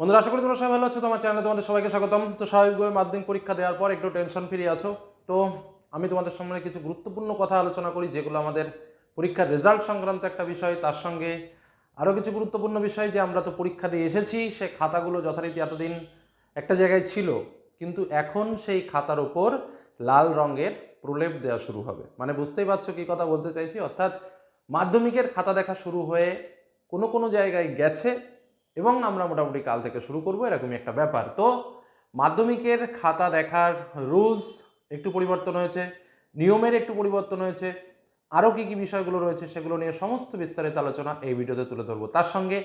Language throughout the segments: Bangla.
বন্ধুরা, আশা করি তোমরা সবাই ভালো আছো। তোমার চ্যানেলে তোমাদের সবাইকে স্বাগতম। তো স্বাভাবিকভাবে মাধ্যমিক পরীক্ষা দেওয়ার পর একটু টেনশন ফ্রি আছো। তো আমি তোমাদের সামনে কিছু গুরুত্বপূর্ণ কথা আলোচনা করি, যেগুলো আমাদের পরীক্ষার রেজাল্ট সংক্রান্ত একটা বিষয়। তার সঙ্গে আরও কিছু গুরুত্বপূর্ণ বিষয় যে আমরা তো পরীক্ষা দিয়ে এসেছি, সে খাতাগুলো যথারীতি এতদিন একটা জায়গায় ছিল, কিন্তু এখন সেই খাতার ওপর লাল রঙের প্রলেপ দেওয়া শুরু হবে। মানে বুঝতেই পারছ কী কথা বলতে চাইছি? অর্থাৎ মাধ্যমিকের খাতা দেখা শুরু হয়ে কোনো কোনো জায়গায় গেছে এবং আমরা মোটামুটি কাল থেকে শুরু করব, এরকমই একটা ব্যাপার। তো মাধ্যমিকের খাতা দেখার রুলস একটু পরিবর্তন হয়েছে, নিয়মের একটু পরিবর্তন হয়েছে, আরও কী কী বিষয়গুলো রয়েছে সেগুলো নিয়ে সমস্ত বিস্তারিত আলোচনা এই ভিডিওতে তুলে ধরবো। তার সঙ্গে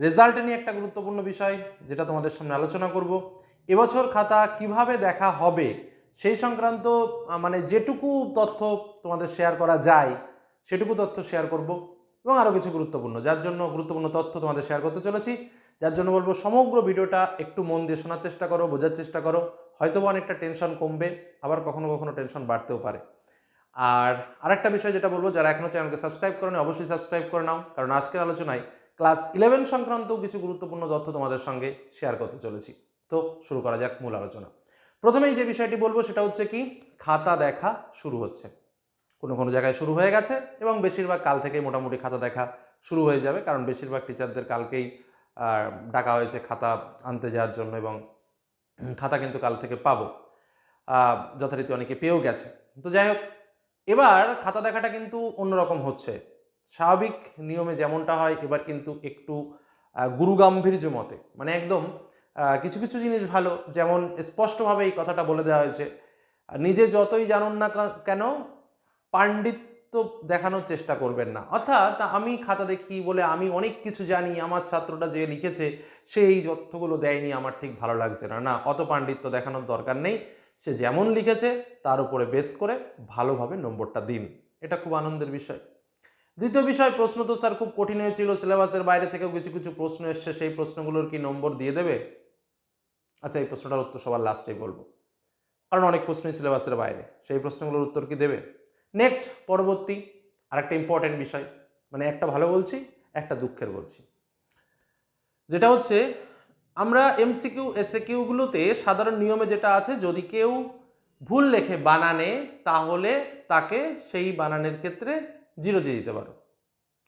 রেজাল্ট নিয়ে একটা গুরুত্বপূর্ণ বিষয়, যেটা তোমাদের সামনে আলোচনা করব। এবছর খাতা কীভাবে দেখা হবে সেই সংক্রান্ত মানে যেটুকু তথ্য তোমাদের শেয়ার করা যায়, সেটুকু তথ্য শেয়ার করব এবং আরও কিছু গুরুত্বপূর্ণ, যার জন্য গুরুত্বপূর্ণ তথ্য তোমাদের শেয়ার করতে চলেছি। যার জন্য বলব সমগ্র ভিডিওটা একটু মন দিয়ে শোনার চেষ্টা করো, বোঝার চেষ্টা করো। হয়তো অনেকটা টেনশন কমবে, আবার কখনো কখনো টেনশন বাড়তেও পারে। আর আরেকটা বিষয় যেটা বলব, যারা এখনও চ্যানেলকে সাবস্ক্রাইব করেনি, অবশ্যই সাবস্ক্রাইব করে নাও, কারণ আজকের আলোচনায় ক্লাস ইলেভেন সংক্রান্ত কিছু গুরুত্বপূর্ণ তথ্য তোমাদের সঙ্গে শেয়ার করতে চলেছি। তো শুরু করা যাক মূল আলোচনা। প্রথমেই যে বিষয়টি বলব, সেটা হচ্ছে কি, খাতা দেখা শুরু হচ্ছে। কোনো কোনো জায়গায় শুরু হয়ে গেছে এবং বেশিরভাগ কাল থেকেই মোটামুটি খাতা দেখা শুরু হয়ে যাবে, কারণ বেশিরভাগ টিচারদের কালকেই ডাকা হয়েছে খাতা আনতে যাওয়ার জন্য এবং খাতা কিন্তু কাল থেকে পাবো। যথারীতি অনেকে পেয়েও গেছে। তো যাই হোক, এবার খাতা দেখাটা কিন্তু অন্যরকম হচ্ছে। স্বাভাবিক নিয়মে যেমনটা হয়, এবার কিন্তু একটু গুরুগাম্ভীর্য মতে। মানে একদম কিছু কিছু জিনিস ভালো, যেমন স্পষ্টভাবে এই কথাটা বলে দেওয়া হয়েছে, নিজে যতই জানুন না কেন, পাণ্ডিত্য দেখানোর চেষ্টা করবেন না। অর্থাৎ আমি খাতা দেখি বলে আমি অনেক কিছু জানি, আমার ছাত্রটা যে লিখেছে সে এই তথ্যগুলো দেয়নি, আমার ঠিক ভালো লাগছে না। না, অত পাণ্ডিত্য দেখানোর দরকার নেই। সে যেমন লিখেছে, তার উপরে বেস করে ভালোভাবে নম্বরটা দিন। এটা খুব আনন্দের বিষয়। দ্বিতীয় বিষয়, প্রশ্ন তো স্যার খুব কঠিন হয়েছিল, সিলেবাসের বাইরে থেকেও কিছু কিছু প্রশ্ন এসছে, সেই প্রশ্নগুলোর কি নম্বর দিয়ে দেবে? আচ্ছা এই প্রশ্নটার উত্তর সবার লাস্টেই বলব। কারণ অনেক প্রশ্নই সিলেবাসের বাইরে, সেই প্রশ্নগুলোর উত্তর কি দেবে? নেক্সট পরবর্তী আরেকটা ইম্পর্টেন্ট বিষয় মানে একটা ভালো বলছি, একটা দুঃখের বলছি। যেটা হচ্ছে, আমরা এমসিকিউ এসএকিউগুলোতে সাধারণ নিয়মে যেটা আছে, যদি কেউ ভুল লেখে বানানে, তাহলে তাকে সেই বানানের ক্ষেত্রে জিরো দিয়ে দিতে পারো।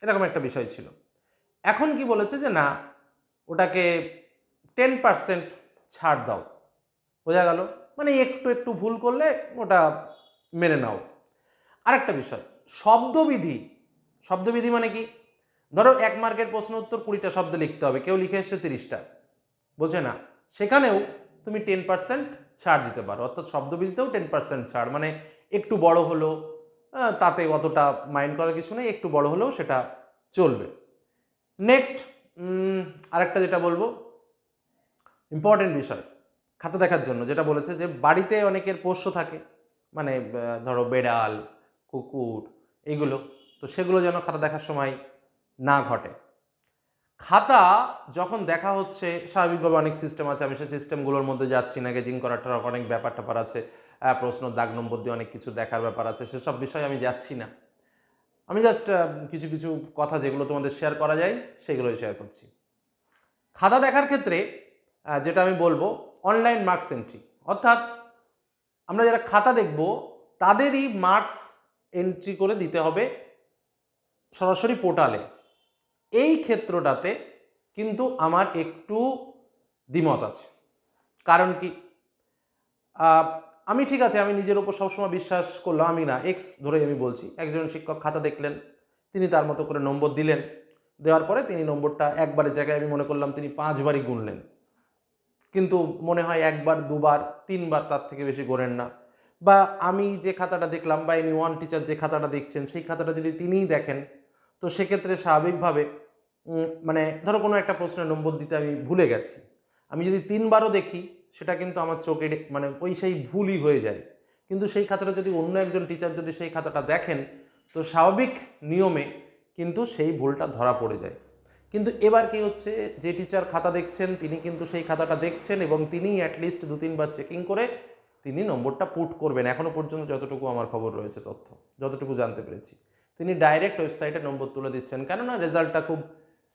এরকম একটা বিষয় ছিল। এখন কি বলেছে যে না, ওটাকে টেন পার্সেন্ট ছাড় দাও। বোঝা গেল? মানে একটু একটু ভুল করলে ওটা মেনে নাও। আরেকটা বিষয়, শব্দবিধি। শব্দবিধি মানে কি? ধরো এক মার্কের প্রশ্ন উত্তর কুড়িটা শব্দ লিখতে হবে, কেউ লিখে এসছে তিরিশটা। বলছে না? সেখানেও তুমি টেন পার্সেন্ট ছাড় দিতে পারো, অর্থাৎ শব্দবিধিতেও টেন পার্সেন্ট ছাড় মানে একটু বড় হলো তাতে অতটা মাইন্ড করার কিছু নেই, একটু বড় হলেও সেটা চলবে। নেক্সট আরেকটা যেটা বলব ইম্পর্টেন্ট বিষয়, খাতা দেখার জন্য, যেটা বলেছে যে বাড়িতে অনেকের পোষ্য থাকে মানে ধরো বেড়াল কুকুর, এগুলো। তো সেগুলো যেন খাতা দেখার সময় না ঘটে। খাতা যখন দেখা হচ্ছে, স্বাভাবিকভাবে অনেক সিস্টেম আছে, আমি সেই সিস্টেমগুলোর মধ্যে যাচ্ছি না গেজিং করাটার অনেক ব্যাপার ট্যাপার আছে প্রশ্ন, দাগ, নম্বর দিয়ে অনেক কিছু দেখার ব্যাপার আছে, সেসব বিষয়ে আমি যাচ্ছি না। আমি জাস্ট কিছু কিছু কথা যেগুলো তোমাদের শেয়ার করা যায়, সেগুলোই শেয়ার করছি। খাতা দেখার ক্ষেত্রে যেটা আমি বলব অনলাইন মার্কস এন্ট্রি অর্থাৎ আমরা যারা খাতা দেখব, তাদেরই মার্কস এন্ট্রি করে দিতে হবে সরাসরি পোর্টালে এই ক্ষেত্রটাতে কিন্তু আমার একটু দ্বিমত আছে। কারণ কি? আমি ঠিক আছে, আমি নিজের উপর সবসময় বিশ্বাস করলাম, আমি না এক্স ধরে আমি বলছি, একজন শিক্ষক খাতা দেখলেন, তিনি তার মতো করে নম্বর দিলেন, দেওয়ার পরে তিনি নম্বরটা একবারের জায়গায় আমি মনে করলাম তিনি পাঁচবারই গুনলেন। কিন্তু মনে হয় একবার, দুবার, তিনবার তার থেকে বেশি গোনেন না। বা আমি যে খাতাটা দেখলাম বা এনি ওয়ান টিচার যে খাতাটা দেখছেন, সেই খাতাটা যদি তিনিই দেখেন, তো সেক্ষেত্রে স্বাভাবিকভাবে মানে ধরো কোনো একটা প্রশ্নের নম্বর দিতে আমি ভুলে গেছি। আমি যদি তিনবারও দেখি, সেটা কিন্তু আমার চোখে মানে ওই সেই ভুলই হয়ে যায়। কিন্তু সেই খাতাটা যদি অন্য একজন টিচার যদি সেই খাতাটা দেখেন, তো স্বাভাবিক নিয়মে কিন্তু সেই ভুলটা ধরা পড়ে যায়। কিন্তু এবার কি হচ্ছে, যে টিচার খাতা দেখছেন, তিনি কিন্তু সেই খাতাটা দেখছেন এবং তিনি অ্যাটলিস্ট দু তিনবার চেকিং করে তিনি নম্বরটা পুট করবেন এখনও পর্যন্ত যতটুকু আমার খবর রয়েছে তথ্য, যতটুকু জানতে পেরেছি। তিনি ডাইরেক্ট ওয়েবসাইটে নম্বর তুলে দিচ্ছেন, কেননা রেজাল্টটা খুব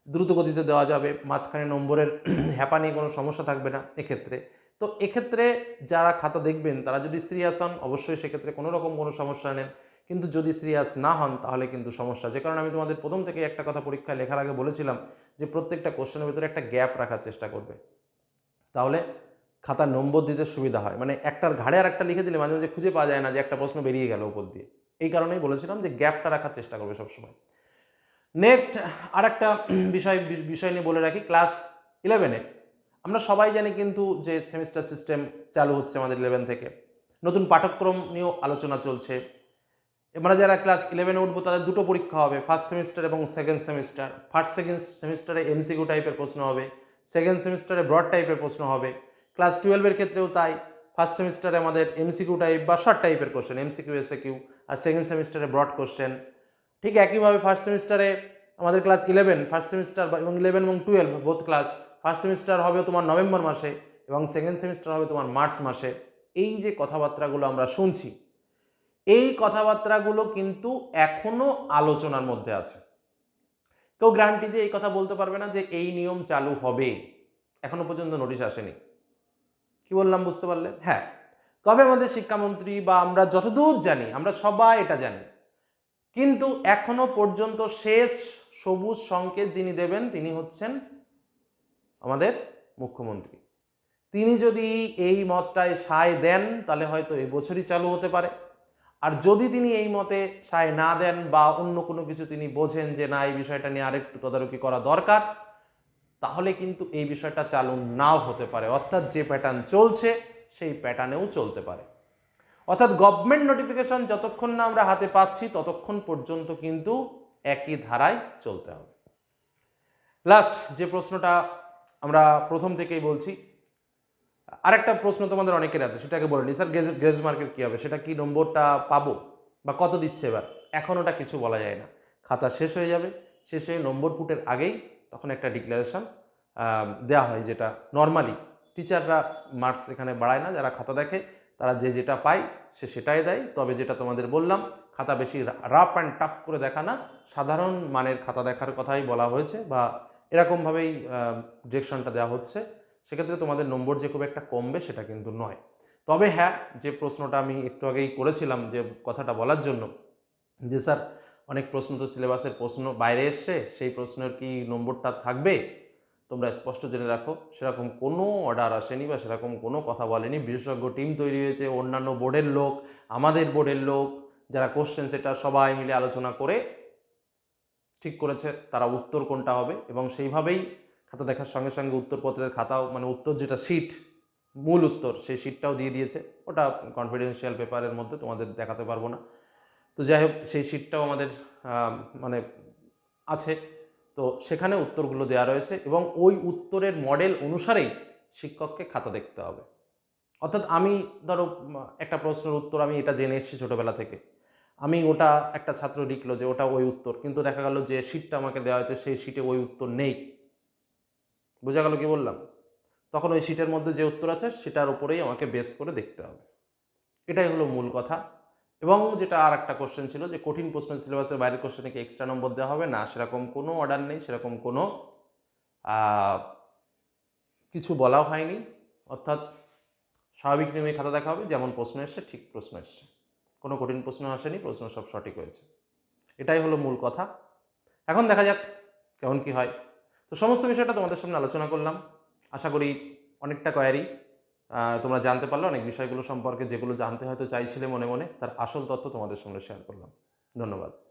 দ্রুত গতিতে দেওয়া যাবে, মাঝখানে নম্বরের হ্যাপা নিয়ে কোনো সমস্যা থাকবে না এক্ষেত্রে। তো এক্ষেত্রে যারা খাতা দেখবেন, তারা যদি সিরিয়াস হন অবশ্যই সেক্ষেত্রে কোনো রকম কোনো সমস্যা নেন। কিন্তু যদি সিরিয়াস না হন, তাহলে কিন্তু সমস্যা। যে কারণে আমি তোমাদের প্রথম থেকে একটা কথা পরীক্ষায় লেখার আগে বলেছিলাম যে প্রত্যেকটা কোশ্চেনের ভিতরে একটা গ্যাপ রাখার চেষ্টা করবে। তাহলে খাতার নম্বর দিতে সুবিধা হয়। মানে একটার ঘাড়ে আর একটা লিখে দিলে মাঝে মাঝে খুঁজে পাওয়া যায় না যে একটা প্রশ্ন বেরিয়ে গেল উপর দিয়ে। এই কারণেই বলেছিলাম যে গ্যাপটা রাখার চেষ্টা করবে সবসময়। নেক্সট আর একটা বিষয় বিষয় নিয়ে বলে রাখি, ক্লাস ইলেভেনে আমরা সবাই জানি কিন্তু যে সেমিস্টার সিস্টেম চালু হচ্ছে আমাদের ইলেভেন থেকে। নতুন পাঠ্যক্রম নিয়েও আলোচনা চলছে। আমরা যারা ক্লাস ইলেভেনে উঠবো, তাদের দুটো পরীক্ষা হবে ফার্স্ট সেমিস্টার এবং সেকেন্ড সেমিস্টার ফার্স্ট সেকেন্ড সেমিস্টারে এমসিকিউ টাইপের প্রশ্ন হবে সেকেন্ড সেমিস্টারে ব্রড টাইপের প্রশ্ন হবে। ক্লাস টুয়েলভের ক্ষেত্রেও তাই ফার্স্ট সেমিস্টারে আমাদের এমসিকিউ টাইপ বা শর্ট টাইপের কোশ্চেন এমসিকিউ এসে কিউ আর সেকেন্ড সেমিস্টারে ব্রড কোশ্চেন ঠিক একইভাবে ফার্স্ট সেমিস্টারে আমাদের ক্লাস ইলেভেন ফার্স্ট সেমিস্টার এবং ইলেভেন এবং twelve both class first semester হবে তোমার নভেম্বর মাসে এবং সেকেন্ড সেমিস্টার হবে তোমার মার্চ মাসে। এই যে কথাবার্তাগুলো আমরা শুনছি, এই কথাবার্তাগুলো কিন্তু এখনও আলোচনার মধ্যে আছে। কেউ গ্যারান্টি দিয়ে এই কথা বলতে পারবে না যে এই নিয়ম চালু হবে। এখনও পর্যন্ত নোটিশ আসেনি। কি বললাম বুঝতে পারলে? হ্যাঁ। তবে আমাদের শিক্ষামন্ত্রী বা আমরা যতদূর জানি, আমরা সবাই এটা জানি, কিন্তু এখনও পর্যন্ত শেষ সবুজ সংকেত যিনি দেবেন তিনি হচ্ছেন আমাদের মুখ্যমন্ত্রী। তিনি যদি এই মতটায় সায় দেন, তাহলে হয়তো এই বছরই চালু হতে পারে। আর যদি তিনি এই মতে সায় না দেন বা অন্য কোনো কিছু তিনি বোঝেন যে না, এই বিষয়টা নিয়ে আরেকটু তদারকি করা দরকার তাহলে কিন্তু এই বিষয়টা চালু নাও হতে পারে। অর্থাৎ যে প্যাটার্ন চলছে, সেই প্যাটার্নেও চলতে পারে। অর্থাৎ গভর্নমেন্ট নোটিফিকেশন যতক্ষণ না আমরা হাতে পাচ্ছি, ততক্ষণ পর্যন্ত কিন্তু একই ধারায় চলতে হবে। লাস্ট যে প্রশ্নটা আমরা প্রথম থেকেই বলছি, আরেকটা প্রশ্ন তোমাদের অনেকের আছে, সেটাকে বলে নি, স্যার, গ্রেজ গ্রেজ মার্কেট কী হবে? সেটা কি নম্বরটা পাবো? বা কত দিচ্ছে এবার? এখন ওটা কিছু বলা যায় না। খাতা শেষ হয়ে যাবে। শেষ হয়ে নম্বর পুটের আগেই তখন একটা ডিক্লারেশন দেওয়া হয় যেটা নর্মালি টিচাররা মার্কস এখানে বাড়ায় না, যারা খাতা দেখে, তারা যে যেটা পায় সে সেটাই দেয়। তবে যেটা তোমাদের বললাম, খাতা বেশি রাফ অ্যান্ড টাফ করে দেখা না, সাধারণ মানের খাতা দেখার কথাই বলা হয়েছে বা এরকমভাবেই ডিরেকশনটা দেওয়া হচ্ছে। সেক্ষেত্রে তোমাদের নম্বর যে খুব একটা কমবে সেটা কিন্তু নয়। তবে হ্যাঁ যে প্রশ্নটা আমি একটু আগেই করেছিলাম যে কথাটা বলার জন্য, যে স্যার অনেক প্রশ্ন তো সিলেবাসের প্রশ্ন বাইরে এসছে, সেই প্রশ্নের কি নম্বরটা থাকবে? তোমরা স্পষ্ট জেনে রাখো, সেরকম কোনো অর্ডার আসেনি বা সেরকম কোনো কথা বলেনি। বিশেষজ্ঞ টিম তৈরি হয়েছে, অন্যান্য বোর্ডের লোক, আমাদের বোর্ডের লোক, যারা কোশ্চেন সেটা সবাই মিলে আলোচনা করে ঠিক করেছে, তারা উত্তর কোনটা হবে এবং সেইভাবেই খাতা দেখার সঙ্গে সঙ্গে উত্তরপত্রের খাতাও মানে উত্তর যেটা শিট মূল উত্তর সেই শিটটাও দিয়ে দিয়েছে। ওটা কনফিডেন্সিয়াল পেপারের মধ্যে তোমাদের দেখাতে পারব না। তো যাই হোক, সেই শিটটাও আমাদের মানে আছে। তো সেখানে উত্তরগুলো দেওয়া রয়েছে এবং ওই উত্তরের মডেল অনুসারেই শিক্ষককে খাতা দেখতে হবে। অর্থাৎ আমি ধরো, একটা প্রশ্নের উত্তর আমি এটা জেনে এসেছি ছোটোবেলা থেকে। আমি ওটা একটা ছাত্র লিখলো যে ওটা ওই উত্তর, কিন্তু দেখা গেল যে শিটটা আমাকে দেওয়া হয়েছে সেই শিটে ওই উত্তর নেই। বোঝা গেল কি বললাম? তখন ওই শিটের মধ্যে যে উত্তর আছে সেটার উপরেই আমাকে বেস করে দেখতে হবে। এটাই হলো মূল কথা। এবং যেটা আর একটা কোশ্চেন ছিল যে কঠিন প্রশ্ন সিলেবাসের বাইরের কোশ্চেনে কি এক্সট্রা নম্বর দেওয়া হবে? না, সেরকম কোনো অর্ডার নেই, সেরকম কোনো কিছু বলাও হয়নি। অর্থাৎ স্বাভাবিক নিয়মে খাতা দেখা হবে, যেমন প্রশ্ন এসছে, ঠিক প্রশ্ন এসছে। কোনো কঠিন প্রশ্ন আসেনি, প্রশ্ন সব সঠিক হয়েছে। এটাই হলো মূল কথা। এখন দেখা যাক কেমন কি হয়। তো সমস্ত বিষয়টা তোমাদের সামনে আলোচনা করলাম। আশা করি অনেকটা কোয়ারি তোমরা জানতে পারলে অনেক বিষয়গুলো সম্পর্কে যেগুলো জানতে হয়তো চাইছিলে মনে মনে, তার আসল তথ্য তোমাদের সঙ্গে শেয়ার করলাম। ধন্যবাদ।